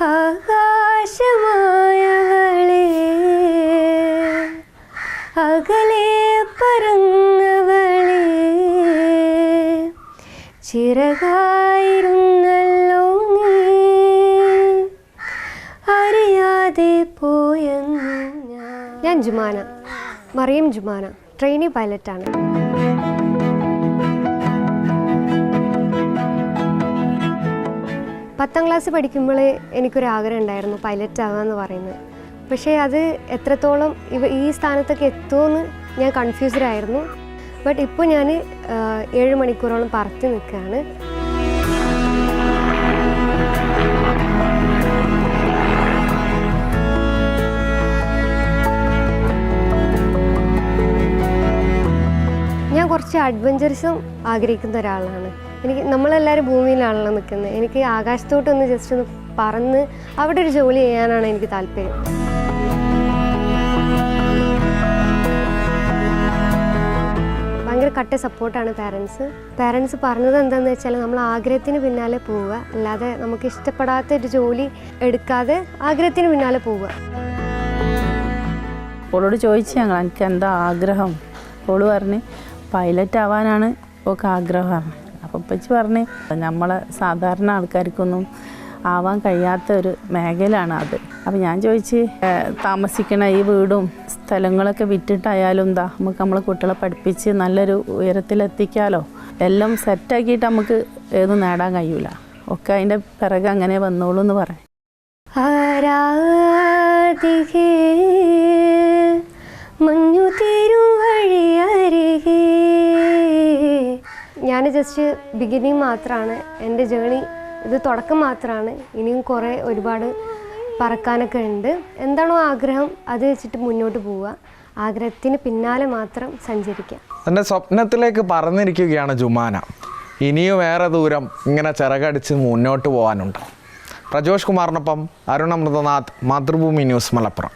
ആകാശമായവളെ അകലെ പറങ്ങവളെ ചിറകായിരുന്നല്ലോ അറിയാതെ പോയെന്നു ഞാൻ ജുമാന. മറിയം ജുമാന. ട്രെയിനി പൈലറ്റാണ്. പത്താം ക്ലാസ് പഠിക്കുമ്പോൾ എനിക്കൊരു ആഗ്രഹം ഉണ്ടായിരുന്നു പൈലറ്റ് ആവുക എന്ന് പറയുന്നത്. പക്ഷേ അത് എത്രത്തോളം ഇവ ഈ സ്ഥാനത്തൊക്കെ എത്തുമെന്ന് ഞാൻ കൺഫ്യൂസ്ഡ് ആയിരുന്നു. ബട്ട് ഇപ്പോൾ ഞാൻ ഏഴ് മണിക്കൂറോളം പറത്തി നിൽക്കുകയാണ് ഞാൻ കുറച്ച് അഡ്വഞ്ചറസും ആഗ്രഹിക്കുന്ന ഒരാളാണ്. എനിക്ക് നമ്മളെല്ലാവരും ഭൂമിയിലാണല്ലോ നിൽക്കുന്നത്. എനിക്ക് ആകാശത്തോട്ടൊന്ന് ജസ്റ്റ് ഒന്ന് പറന്ന് അവിടെ ഒരു ജോലി ചെയ്യാനാണ് എനിക്ക് താല്പര്യം. ഭയങ്കര കട്ട സപ്പോർട്ടാണ് പാരൻസ് പാരൻസ് പറഞ്ഞത് എന്താണെന്ന് വെച്ചാൽ നമ്മൾ ആഗ്രഹത്തിന് പിന്നാലെ പോവുക. അല്ലാതെ നമുക്ക് ഇഷ്ടപ്പെടാത്ത ഒരു ജോലി എടുക്കാതെ ആഗ്രഹത്തിന് പിന്നാലെ പോവുക. ഓളോട് ചോദിച്ചു ഞങ്ങൾ എനിക്ക് എന്താ ആഗ്രഹം? ഓൾ പറഞ്ഞ് പൈലറ്റ് ആവാനാണ് ഓൾക്ക് ആഗ്രഹമാണ് അപ്പോൾ ഉപ്പച്ചി പറഞ്ഞ് നമ്മളെ സാധാരണ ആൾക്കാർക്കൊന്നും ആവാൻ കഴിയാത്ത ഒരു മേഖലയാണ് അത്. അപ്പം ഞാൻ ചോദിച്ച് "ഏഹ്, താമസിക്കണ ഈ വീടും സ്ഥലങ്ങളൊക്കെ വിറ്റിട്ടായാലും എന്താ നമുക്ക് നമ്മളെ കുട്ടികളെ പഠിപ്പിച്ച് നല്ലൊരു ഉയരത്തിലെത്തിക്കാലോ. എല്ലാം സെറ്റാക്കിയിട്ട് നമുക്ക് ഏത് നേടാൻ കഴിയൂല. ഒക്കെ അതിന്റെ പിറകെ അങ്ങനെ വന്നോളൂ എന്ന് പറയാം ആരാധികേ ജസ്റ്റ് ബിഗിനിങ് മാത്രമാണ് എന്റെ ജേണി ഇത് തുടക്കം മാത്രമാണ് ഇനിയും കുറേ ഒരുപാട് പറക്കാനൊക്കെ ഉണ്ട് എന്താണോ ആഗ്രഹം അത് വെച്ചിട്ട് മുന്നോട്ട് പോവുക ആഗ്രഹത്തിന് പിന്നാലെ മാത്രം സഞ്ചരിക്കുക തന്റെ സ്വപ്നത്തിലേക്ക് പറഞ്ഞിരിക്കുകയാണ് ജുമാന. ഇനിയും ഏറെ ദൂരം ഇങ്ങനെ ചിറകടിച്ച് മുന്നോട്ട് പോകാനുണ്ട് പ്രജോഷ് കുമാറിനൊപ്പം അരുണ മൃതനാഥ് മാതൃഭൂമി ന്യൂസ് മലപ്പുറം.